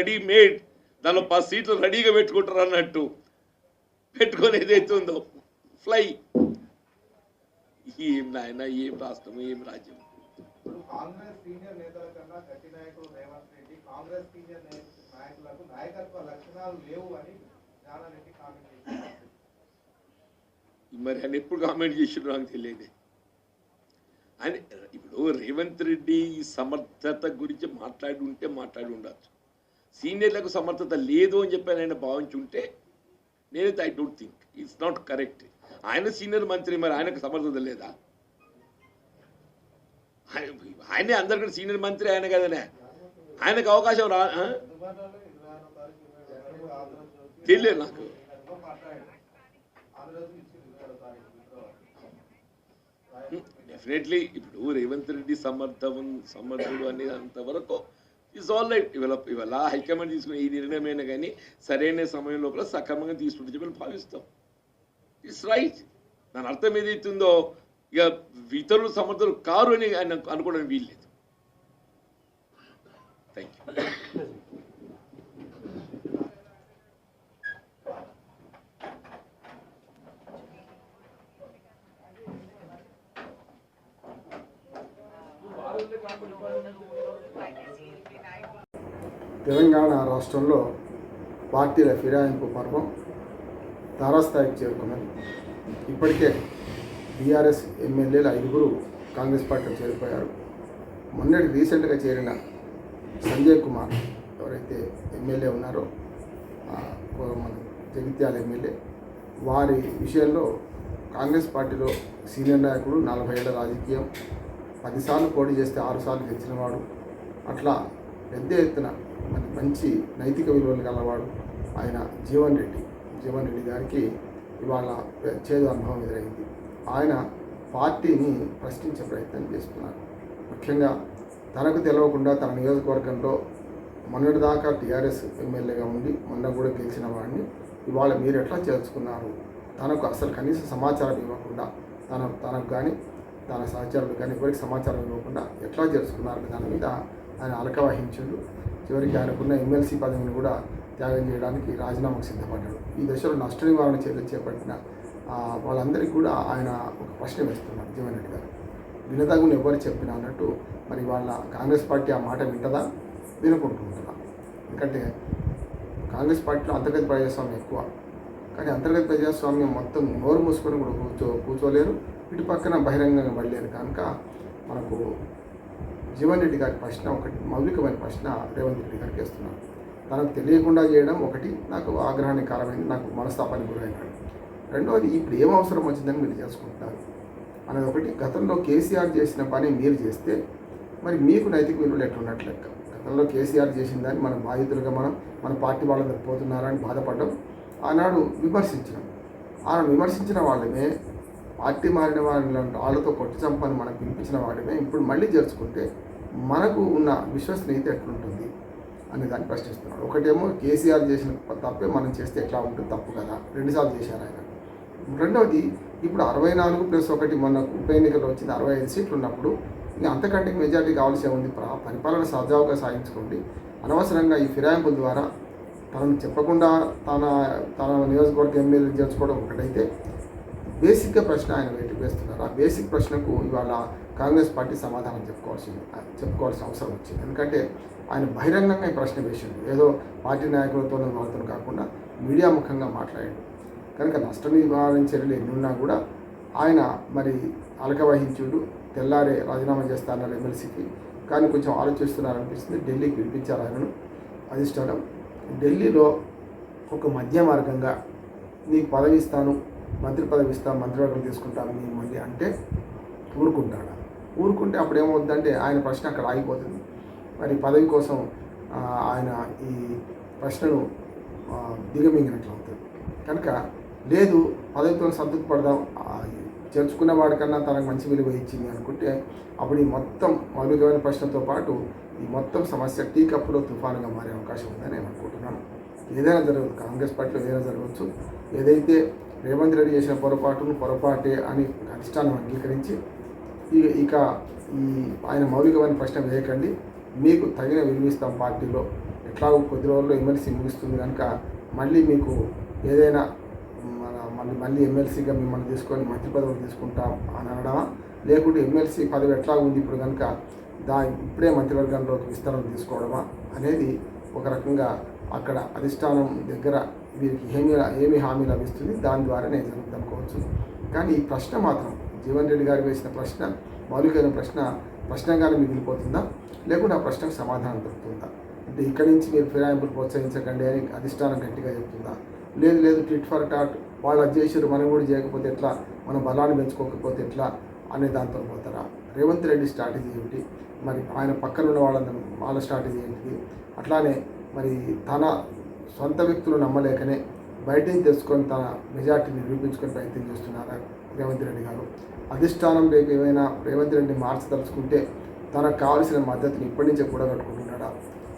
Ready made దానిలో పది సీట్లు రెడీగా పెట్టుకుంటారు అన్నట్టు. పెట్టుకొని ఏదైతే ఉందో ఫ్లై. ఏం నాయన ఏం రాష్ట్రం ఏం రాజ్యం. మరి ఆయన ఎప్పుడు కామెంట్ చేసిండ్రో నాకు తెలియదు. ఆయన ఇప్పుడు రేవంత్ రెడ్డి ఈ సమర్థత గురించి మాట్లాడి ఉంటే మాట్లాడి ఉండొచ్చు సీనియర్లకు సమర్థత లేదు అని చెప్పి ఆయన భావించి ఉంటే నేనైతే I don't think it's not correct ఆయన సీనియర్ మంత్రి మరి ఆయనకు సమర్థత లేదా? ఆయన- అందరికంటే సీనియర్ మంత్రి ఆయన కదనే. ఆయనకు అవకాశం రా తెలియదు నాకు. డెఫినెట్లీ ఇప్పుడు రేవంత్ రెడ్డి సమర్థం సమర్థుడు అనేది అంతవరకు ఇట్స్ ఆల్ రైట్ ఇవాళ ఇవాళ హైకమాండ్ తీసుకునే ఈ నిర్ణయమైనా కానీ సరైన సమయం లోపల సక్రమంగా తీసుకుంటే చెప్పి భావిస్తాం. ఇట్స్ రైట్ దాని అర్థం ఏదైతుందో ఇక ఇతరులు సమర్థులు కారు అని ఆయన అనుకోవడం వీల్లేదు థ్యాంక్ యూ తెలంగాణ రాష్ట్రంలో పార్టీల ఫిరాయింపు పర్వం తారాస్థాయికి చేరుకున్నది. ఇప్పటికే బీఆర్ఎస్ ఎమ్మెల్యేలు ఐదుగురు కాంగ్రెస్ పార్టీలో చేరిపోయారు. మొన్నటి రీసెంట్గా చేరిన సంజయ్ కుమార్ ఎవరైతే ఎమ్మెల్యే ఉన్నారో మన జగిత్యాల ఎమ్మెల్యే వారి విషయంలో కాంగ్రెస్ పార్టీలో సీనియర్ నాయకుడు నలభై ఏళ్ళ రాజకీయం పదిసార్లు పోటీ చేస్తే ఆరుసార్లు గెలిచినవాడు అట్లా పెద్ద ఎత్తున మంచి నైతిక విలువలు గలవాడు ఆయన జీవన్ రెడ్డి. జీవన్ రెడ్డి గారికి ఇవాళ చేదు అనుభవం ఎదురైంది. ఆయన పార్టీని ప్రశ్నించే ప్రయత్నం చేస్తున్నారు. ముఖ్యంగా తనకు తెలియకుండా తన నియోజకవర్గంలో మొన్నటి దాకా టీఆర్ఎస్ ఎమ్మెల్యేగా ఉండి మొన్న కూడా గెలిచిన వాడిని ఇవాళ మీరు ఎట్లా చేర్చుకున్నారు? తనకు అసలు కనీస సమాచారం ఇవ్వకుండా తన తనకు కానీ తన సహచరులకు కానీ ఎవరికి సమాచారం ఇవ్వకుండా ఎట్లా చేర్చుకున్నారు దాని మీద ఆయన అలక వహించాడు. చివరికి ఆయనకున్న ఎమ్మెల్సీ పదవిని కూడా త్యాగం చేయడానికి రాజీనామాకు సిద్ధపడ్డాడు. ఈ దశలో నష్ట నివారణ చర్యలు చేపట్టిన వాళ్ళందరికీ కూడా ఆయన ఒక ప్రశ్న వేస్తున్నారు జీవన్ రెడ్డి గారు. వినదగుని ఎవరు చెప్పినా అన్నట్టు మరి వాళ్ళ కాంగ్రెస్ పార్టీ ఆ మాట వింటదా? వినుకుంటుంటుందా? ఎందుకంటే కాంగ్రెస్ పార్టీలో అంతర్గత ప్రజాస్వామ్యం ఎక్కువ. కానీ అంతర్గత ప్రజాస్వామ్యం మొత్తం నోరు మూసుకొని కూడా కూర్చో కూర్చోలేరు. ఇటు పక్కన బహిరంగంగా పడలేరు. కనుక మనకు జీవన్ రెడ్డి గారి ప్రశ్న ఒకటి మౌలికమైన ప్రశ్న రేవంత్ రెడ్డి గారికి వేస్తున్నాను. తనకు తెలియకుండా చేయడం ఒకటి నాకు ఆగ్రహానికి కారణమైంది నాకు మనస్తాపానికి గురైనాడు రెండవది ఇప్పుడు ఏం అవసరం వచ్చిందని మీరు చేసుకుంటున్నారు అనేది ఒకటి గతంలో కేసీఆర్ చేసిన పని మీరు చేస్తే మరి మీకు నైతిక విలువలు ఎట్లున్నట్లు లెక్క? గతంలో కేసీఆర్ చేసిన దాన్ని మన బాధితులుగా మనం మన పార్టీ వాళ్ళ పోతున్నారని బాధపడడం ఆనాడు విమర్శించడం ఆనాడు విమర్శించిన వాళ్ళమే పార్టీ మారిన వాళ్ళ వాళ్ళతో కొట్టి చంపని మనకు పిలిపించిన వాడిమే ఇప్పుడు మళ్ళీ జరుచుకుంటే మనకు ఉన్న విశ్వసనీయత ఎట్లుంటుంది అని దాన్ని ప్రశ్నిస్తున్నాడు. ఒకటేమో కేసీఆర్ చేసిన తప్పే మనం చేస్తే ఎట్లా ఉంటుంది తప్పు కదా. రెండుసార్లు చేశారు ఆయన. రెండవది ఇప్పుడు అరవై నాలుగు ప్లస్ ఒకటి మన ఉప ఎన్నికలు వచ్చింది అరవై ఐదు సీట్లు ఉన్నప్పుడు ఇంకా అంతకంటే మెజార్టీ కావాల్సి ఉంది పరిపాలన సజావుగా సాగించుకోండి. అనవసరంగా ఈ ఫిరాయింపుల ద్వారా తనను చెప్పకుండా తన తన నియోజకవర్గ ఎమ్మెల్యే చేర్చుకోవడం ఒకటైతే బేసిక్గా ప్రశ్న ఆయన వేటి వేస్తున్నారు? ఆ బేసిక్ ప్రశ్నకు ఇవాళ కాంగ్రెస్ పార్టీ సమాధానం చెప్పుకోవాల్సింది చెప్పుకోవాల్సిన అవసరం వచ్చింది. ఎందుకంటే ఆయన బహిరంగంగా ఈ ప్రశ్న వేసిండు. ఏదో పార్టీ నాయకులతో వాళ్ళతో కాకుండా మీడియా ముఖంగా మాట్లాడాడు. కనుక నష్ట నివారణ చర్యలు ఎన్ని ఉన్నా కూడా ఆయన మరి అలకవహించుడు. తెల్లారే రాజీనామా చేస్తారన్నారు ఎమ్మెల్సీకి. కానీ కొంచెం ఆలోచిస్తున్నారనిపిస్తుంది. ఢిల్లీకి పిలిపించారు ఆయనను. అధిష్టానం ఢిల్లీలో ఒక మధ్య మార్గంగా నీకు పదవి ఇస్తాను మంత్రి పదవి ఇస్తా మంత్రివర్గం తీసుకుంటాను నేను మళ్ళీ అంటే ఊరుకుంటాడు. ఊరుకుంటే అప్పుడు ఏమవుతుందంటే ఆయన ప్రశ్న అక్కడ ఆగిపోతుంది. మరి పదవి కోసం ఆయన ఈ ప్రశ్నను దిగమింగినట్లు అవుతుంది కనుక లేదు పదవితో సంతృప్తి పడదాం చేర్చుకున్న వాడికన్నా తనకు మంచి విలువ ఇచ్చింది అనుకుంటే అప్పుడు ఈ మొత్తం మౌలికమైన ప్రశ్నతో పాటు ఈ మొత్తం సమస్య టీ కప్పులో తుఫానుగా మారే అవకాశం ఉందని నేను అనుకుంటున్నాను. ఏదైనా జరగదు కాంగ్రెస్ పార్టీలో ఏదైనా జరగవచ్చు. ఏదైతే రేవంత్ రెడ్డి చేసిన పొరపాటును పొరపాటే అని అధిష్టానం అంగీకరించి ఇక ఇక ఈ ఆయన మౌలికమైన ప్రశ్న వేయకండి. మీకు తగిన విలువిస్తాం పార్టీలో ఎట్లాగో కొద్ది రోజుల్లో ఎమ్మెల్సీ ముగుస్తుంది కనుక మళ్ళీ మీకు ఏదైనా మన మళ్ళీ మళ్ళీ ఎమ్మెల్సీగా మిమ్మల్ని తీసుకొని మంత్రి పదవులు తీసుకుంటాం అని అనడమా? లేకుంటే ఎమ్మెల్సీ పదవి ఎట్లా ఉంది ఇప్పుడు కనుక దా ఇప్పుడే మంత్రివర్గంలోకి విస్తరణ తీసుకోవడమా? అనేది ఒక రకంగా అక్కడ అధిష్టానం దగ్గర వీరికి ఏమి ఏమి హామీ లభిస్తుంది? దాని ద్వారా నేను చదువుకోవచ్చు కానీ ఈ ప్రశ్న మాత్రం జీవన్ రెడ్డి గారు వేసిన ప్రశ్న మౌలికైన ప్రశ్న ప్రశ్నగానే మిగిలిపోతుందా? లేకుంటే ఆ ప్రశ్నకు సమాధానం దొరుకుతుందా? అంటే ఇక్కడి నుంచి మీరు ఫిరాయింపులు ప్రోత్సహించకండి అని అధిష్టానం గట్టిగా చెప్తుందా? లేదు లేదు టిట్ ఫర్ టాట్ వాళ్ళు అది చేసారు మనం కూడా చేయకపోతే ఎట్లా? మన బలాన్ని పెంచుకోకపోతే ఎట్లా? అనే దాంతో పోతారా? రేవంత్ రెడ్డి స్ట్రాటజీ ఏమిటి? మరి ఆయన పక్కన ఉన్న వాళ్ళ వాళ్ళ స్ట్రాటజీ ఏంటిది? అట్లానే మరి తన సొంత వ్యక్తులు నమ్మలేకనే బయట నుంచి తెచ్చుకొని తన మెజార్టీని నిరూపించుకొని ప్రయత్నం చేస్తున్నారు రేవంత్ రెడ్డి గారు? అధిష్టానం రేపు ఏమైనా రేవంత్ రెడ్డిని మార్చదలుచుకుంటే తనకు కావాల్సిన మద్దతుని ఇప్పటి నుంచే కూడగట్టుకుంటున్నాడా?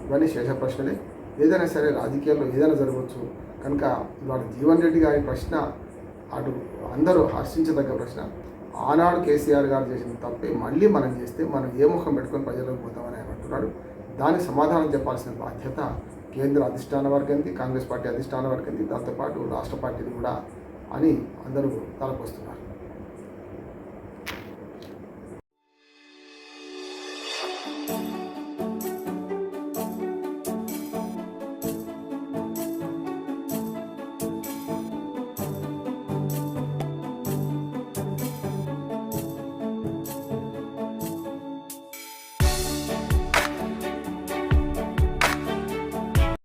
ఇవన్నీ శేష ప్రశ్నలే. ఏదైనా సరే రాజకీయాల్లో ఏదైనా జరగవచ్చు. కనుక ఇవాళ జీవన్ రెడ్డి గారి ప్రశ్న అటు అందరూ హర్షించదగ్గ ప్రశ్న. ఆనాడు కేసీఆర్ గారు చేసిన తప్పే మళ్ళీ మనం చేస్తే మనం ఏ ముఖం పెట్టుకొని ప్రజలకు పోతామని ఆయన అంటున్నాడు. దానికి సమాధానం చెప్పాల్సిన బాధ్యత కేంద్ర అధిష్టాన వర్గంది కాంగ్రెస్ పార్టీ అధిష్టాన వర్గంది దాంతోపాటు రాష్ట్ర పార్టీని కూడా అని అందరూ తలపొస్తున్నారు.